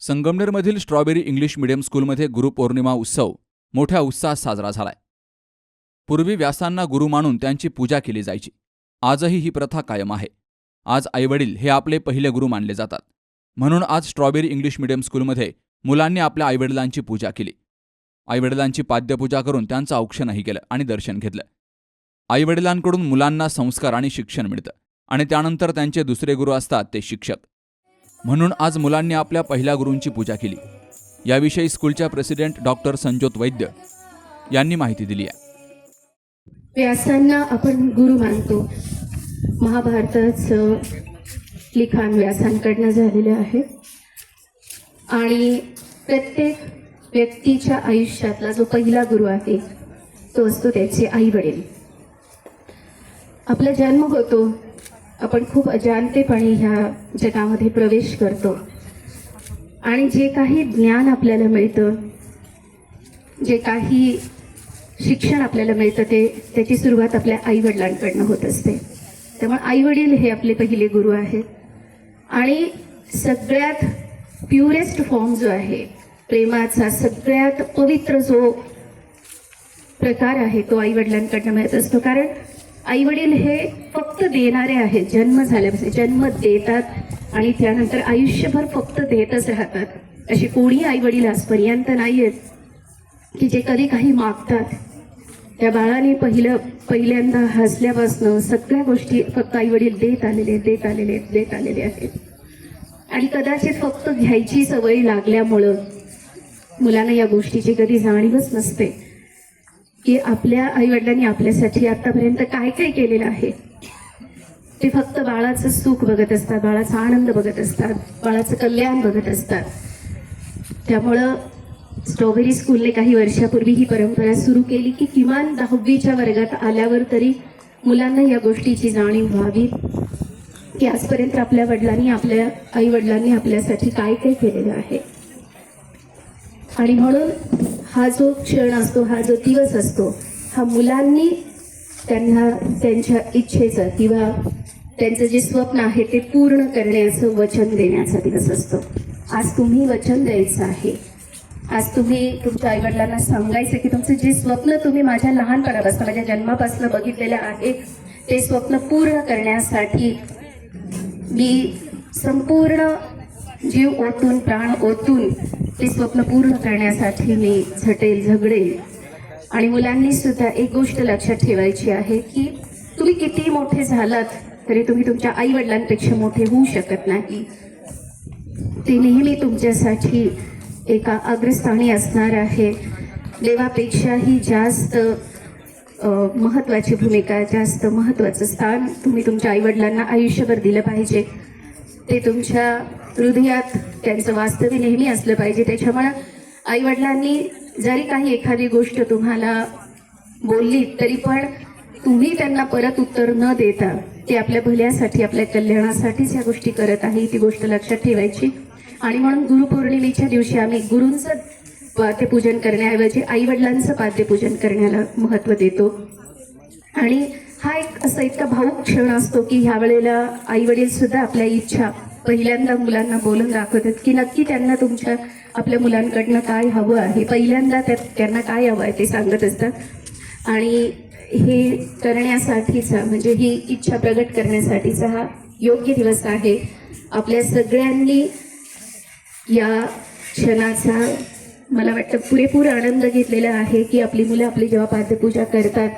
संगमनेरमधील strawberry English medium स्कूलमध्ये गुरुपौर्णिमा उत्सव मोठ्या उत्साहात साजरा झालाय. पूर्वी व्यासांना गुरु मानून त्यांची पूजा केली जायची. आजही ही प्रथा कायम आहे. आज आईवडील हे आपले पहिले गुरु मानले जातात. म्हणून आज स्ट्रॉबेरी इंग्लिश मिडियम स्कूलमध्ये मुलांनी आपल्या आईवडिलांची पूजा केली. आईवडिलांची पाद्यपूजा करून त्यांचं औक्षणही केलं आणि दर्शन घेतलं. आईवडिलांकडून मुलांना संस्कार आणि शिक्षण मिळतं आणि त्यानंतर त्यांचे दुसरे गुरु असतात ते शिक्षक. म्हणून आज मुलांनी आपल्या पहिल्या गुरूंची पूजा केली. याविषयी स्कूलच्या प्रेसिडेंट डॉक्टर संजोत वैद्य यांनी माहिती दिली आहे. व्यासांना आपण गुरु मानतो. महाभारताचं लिखाण व्यासांकडनं झालेलं आहे. आणि प्रत्येक व्यक्तीच्या आयुष्यातला जो पहिला गुरु आहे तो असतो त्याचे आई वडील आपला जन्म होतो आपण खूप अजाणतेपणे ह्या जगामध्ये प्रवेश करतो. आणि जे काही ज्ञान आपल्याला मिळतं जे काही शिक्षण आपल्याला मिळतं ते त्याची सुरुवात आपल्या आईवडिलांकडनं होत असते. त्यामुळे आईवडील हे आपले पहिले गुरु आहेत. आणि सगळ्यात प्युरेस्ट फॉर्म जो आहे प्रेमाचा सगळ्यात पवित्र जो प्रकार आहे तो आईवडिलांकडनं मिळत असतो. कारण आईवडील हे फक्त देणारे आहेत. जन्म झाल्यापासून जन्म देतात आणि त्यानंतर आयुष्यभर फक्त देतच राहतात. असे कोणी आईवडील आजपर्यंत नाही आहेत की जे कधी काही मागतात. त्या बाळाने पहिलं पहिल्यांदा हसल्यापासनं सगळ्या गोष्टी फक्त आई वडील देत आलेले आहेत, देत आलेले आहेत, देत आलेले आहेत. आणि कदाचित फक्त घ्यायची सवय लागल्यामुळं मुलांना या गोष्टीची कधी जाणीवच नसते. की आपल्या आईवडिलांनी आपल्यासाठी आतापर्यंत काय काय केलेलं आहे? ते फक्त बाळाचं सुख बघत असतात बाळाचा आनंद बघत असतात बाळाचं कल्याण बघत असतात. त्यामुळं स्ट्रॉबेरी स्कूलने काही वर्षापूर्वी ही परंपरा सुरू केली की किमान दहावीच्या वर्गात आल्यावर तरी मुलांना या गोष्टीची जाणीव व्हावी की आजपर्यंत आपल्या वडिलांनी आपल्या आई वडिलांनी आपल्यासाठी काय काय केलेलं आहे. आणि म्हणून हा जो क्षण असतो हा जो दिवस असतो हा मुलांनी त्यांना त्यांच्या इच्छेचं किंवा त्यांचं जे स्वप्न आहे ते पूर्ण करण्याचं वचन देण्याचा दिवस असतो. आज तुम्ही वचन द्यायचं आहे. आज तुम्ही तुमच्या आईवडिलांना सांगायचं की तुमचं जे स्वप्न तुम्ही माझ्या लहानपणापासून माझ्या जन्मापासून बघितलेलं आहे ते स्वप्न पूर्ण करण्यासाठी मी संपूर्ण जीव ओतून प्राण ओतून ते स्वप्न पूर्ण करण्यासाठी मी झटेल झगडेल. आणि मुलांनी सुद्धा एक गोष्ट लक्षात ठेवायची आहे की तुम्ही किती मोठे झालात तरी तुम्ही तुमच्या आई वडिलांपेक्षा मोठे होऊ शकत नाही. ते नेहमी तुमच्यासाठी एका अग्रस्थानी असणार आहे. देवापेक्षाही जास्त महत्त्वाची भूमिका जास्त महत्त्वाचं स्थान तुम्ही तुमच्या आईवडिलांना आयुष्यभर दिलं पाहिजे. ते तुमच्या हृदयात त्यांचं वास्तव्य नेहमी असलं पाहिजे. त्याच्यामुळं आईवडिलांनी जरी काही एखादी गोष्ट तुम्हाला बोलली तरी पण तुम्ही त्यांना परत उत्तर न देता ते आपल्या भल्यासाठी आपल्या कल्याणासाठीच या गोष्टी करत आहे ती गोष्ट लक्षात ठेवायची. आणि म्हणून गुरुपौर्णिमेच्या दिवशी आम्ही गुरूंचं पाद्यपूजन करण्याऐवजी आईवडिलांचं पाद्यपूजन करण्याला महत्त्व देतो. आणि हा एक असा इतका भाऊक क्षण असतो की ह्या वेळेला आई वडील सुद्धा आपल्या इच्छा पहिल्यांदा मुलांना बोलून दाखवतात की नक्की त्यांना तुमच्या आपल्या मुलांकडनं काय हवं आहे? पहिल्यांदा त्या त्यांना काय हवं आहे ते सांगत असतात. आणि हे करण्यासाठीचा म्हणजे ही इच्छा प्रगट करण्यासाठीचा हा योग्य दिवस आहे. आपल्या सगळ्यांनी या क्षणाचा मला वाटतं पुरेपूर आनंद घेतलेला आहे की आपली मुलं आपली जेव्हा पाद्यपूजा करतात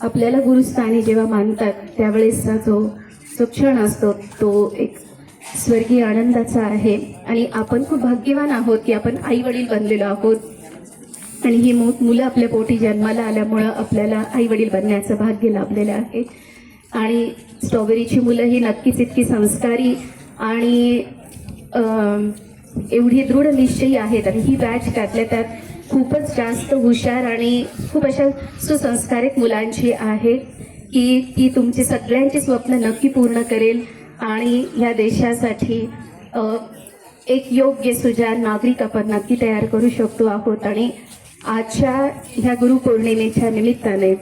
आपल्याला गुरुस्थानी जेव्हा मानतात त्यावेळेसचा जो जो क्षण असतो तो एक स्वर्गीय आनंदाचा आहे. आणि आपण खूप भाग्यवान आहोत की आपण आई वडील बनलेलो आहोत. आणि ही मु मुलं आपल्या पोटी जन्माला आल्यामुळं आपल्याला आई वडील बनण्याचं भाग्य लाभलेलं आहे. आणि स्ट्रॉबेरीची मुलं ही नक्कीच इतकी संस्कारी आणि एवढी दृढ निश्चयी आहेत आणि ही बॅच त्यातल्या त्यात खूपच जास्त हुशार आणि खूप अशा सुसंस्कारित मुलांची आहे की ती तुमची सगळ्यांची स्वप्न नक्की पूर्ण करेल आणि या देशासाठी एक योग्य सुजाण नागरिक आपण नक्की तयार करू शकतो आहोत आणि आजच्या ह्या गुरुपौर्णिमेच्या निमित्ताने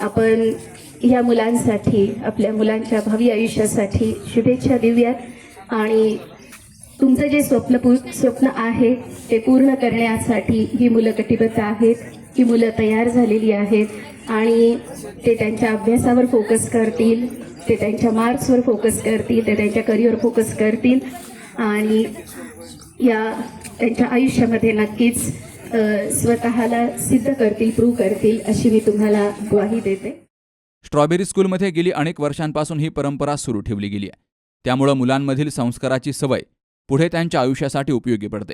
आपण ह्या मुलांसाठी आपल्या मुलांच्या भावी आयुष्यासाठी शुभेच्छा देऊयात आणि तुमचं जे स्वप्न स्वप्न आहे ते पूर्ण करण्यासाठी ही मुलं कटिबद्ध आहेत. ही मुलं तयार झालेली आहेत आणि ते त्यांच्या अभ्यासावर फोकस करतील ते त्यांच्या मार्क्सवर फोकस करतील ते त्यांच्या करिअर फोकस करतील आणि या त्यांच्या आयुष्यामध्ये नक्कीच स्वतःला सिद्ध करतील प्रूव्ह करतील अशी मी तुम्हाला ग्वाही देते. स्ट्रॉबेरी स्कूलमध्ये गेली अनेक वर्षांपासून ही परंपरा सुरू ठेवली गेली आहे. त्यामुळं मुलांमधील संस्काराची सवय पुढे त्यांच्या आयुष्यासाठी उपयोगी पडते.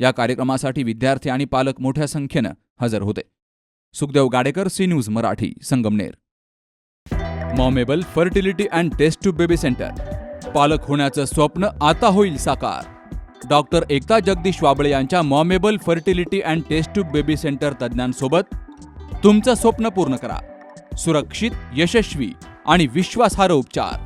या कार्यक्रमासाठी विद्यार्थी आणि पालक मोठ्या संख्येनं हजर होते. Sukhdev Gadekar C news Marathi Sangamner. Momable fertility and test to baby centre पालक होण्याचं स्वप्न आता होईल साकार. डॉक्टर एकता जगदीश वाबळे यांच्या Momable fertility and test to baby centre तज्ज्ञांसोबत तुमचं स्वप्न पूर्ण करा. सुरक्षित यशस्वी आणि विश्वासार्ह उपचार.